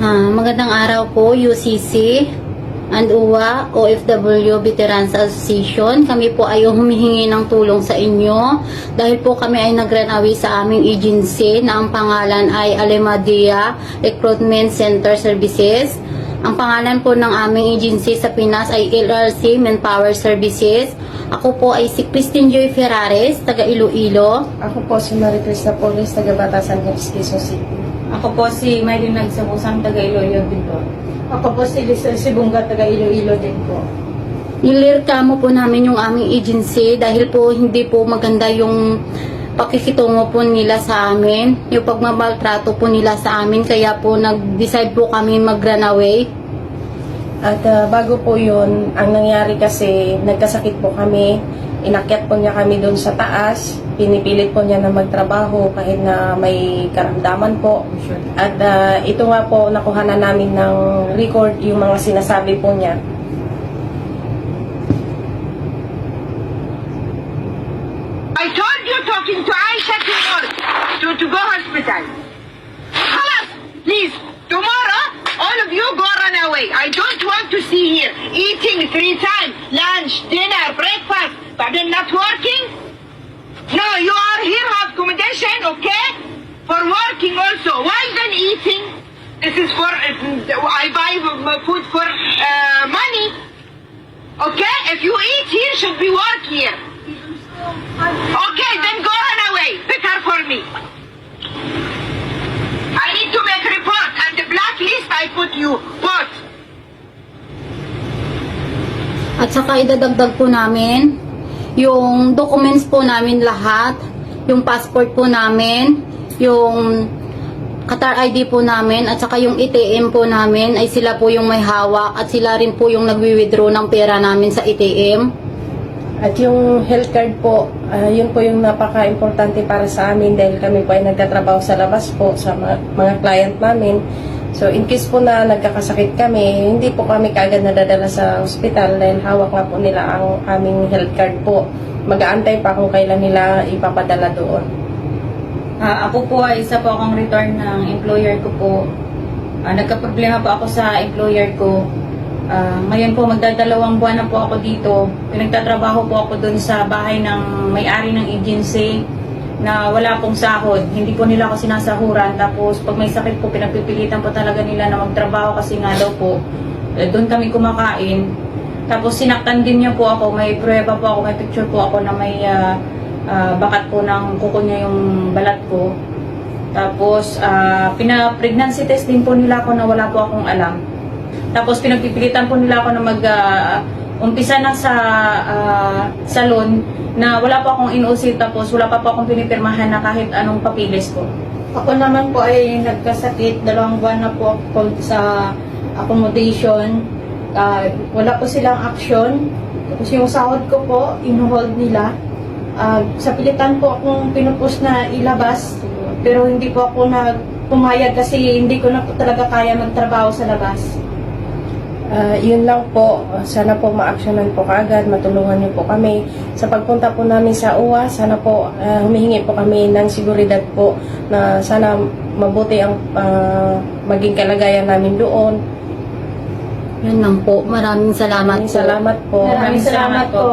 Ah, magandang araw po, UCC and UWA, OFW Veterans Association. Kami po ay humihingi ng tulong sa inyo dahil po kami ay nag-run-away sa aming agency na ang pangalan ay Alemadia Recruitment Center Services. Ang pangalan po ng aming agency sa Pinas ay LRC Manpower Services. Ako po ay si Christine Joy Ferrares, taga Iloilo. Ako po si Marie Crista Polis, taga Batasan Hills, Quezon City. Ako po si Maylin Nagsabusang, taga Iloilo din po. Ako po si Lisa Sibunga, taga Iloilo din po. Nilirkamo po namin yung aming agency dahil po hindi po maganda yung pakikitungo po nila sa amin, yung pagmamaltrato po nila sa amin, kaya po nag-decide po kami mag-run away. At ah, bago po yun, ang nangyari kasi, nagkasakit po kami, inakyat po niya kami doon sa taas, pinipilit po niya na magtrabaho kahit na may karamdaman po. At ah, ito nga po, nakuha na namin ng record yung mga sinasabi po niya. I told you talking to Aisha Timur to, to go hospital. Halas, please, tomorrow, all of you go run away. I don't want to see here eating three times, lunch, dinner, breakfast, but not working. No, you are here have accommodation, okay? For working also. Why then eating? This is for, uh, I buy food for uh, money. Okay? If you eat here, should be work here. Okay, then go run away. Better for me. I need to make report and the blacklist I put you both. At saka idadagdag po namin yung documents po namin lahat, yung passport po namin, yung Qatar ID po namin at saka yung ATM po namin ay sila po yung may hawak at sila rin po yung nagwi-withdraw ng pera namin sa ATM. At yung health card po, ah, yun po yung napaka-importante para sa amin dahil kami po ay nagtatrabaho sa labas po sa mga, mga client namin. So in case po na nagkakasakit kami, hindi po kami kaagad nadadala sa ospital dahil hawak nga po nila ang aming health card po. Mag-aantay pa kung kailan nila ipapadala doon. Ah, ako po ay isa po akong return ng employer ko po. Ah, nagka-problema po ako sa employer ko. Ah, ngayon po magdadalawang buwan na po ako dito. Pinagtatrabaho po ako doon sa bahay ng may-ari ng agency na wala pong sahod. Hindi po nila ako sinasahuran. Tapos pag may sakit po, pinagpipilitan po talaga nila na magtrabaho kasi nga daw po, eh, doon kami kumakain. Tapos sinaktan din niya po ako. May pruweba po ako, may picture po ako na may ah, ah, bakat po ng kuko niya yung balat ko. Tapos, ah, pina-pregnancy test din po nila ako na wala po akong alam. Tapos, pinagpipilitan po nila ako na mag, ah, umpisa na sa ah, salon na wala po akong inuusil tapos wala pa po akong pinipirmahan na kahit anong papilis ko. Ako naman po ay nagkasakit, dalawang buwan na po ako sa accommodation. Ah, wala po silang action. Tapos yung sahod ko po, inuhold nila. Ah, sa pilitan po akong pinupos na ilabas. Pero hindi po ako na pumayag kasi hindi ko na po talaga kaya magtrabaho sa labas. Ah, yun lang po, sana po ma-actionan po kaagad, matulungan niyo po kami. Sa pagpunta po namin sa UWA, sana po ah, humihingi po kami ng seguridad po na sana mabuti ang ah, maging kalagayan namin doon. Yun lang po. Maraming salamat Maraming po. salamat po. Maraming salamat po.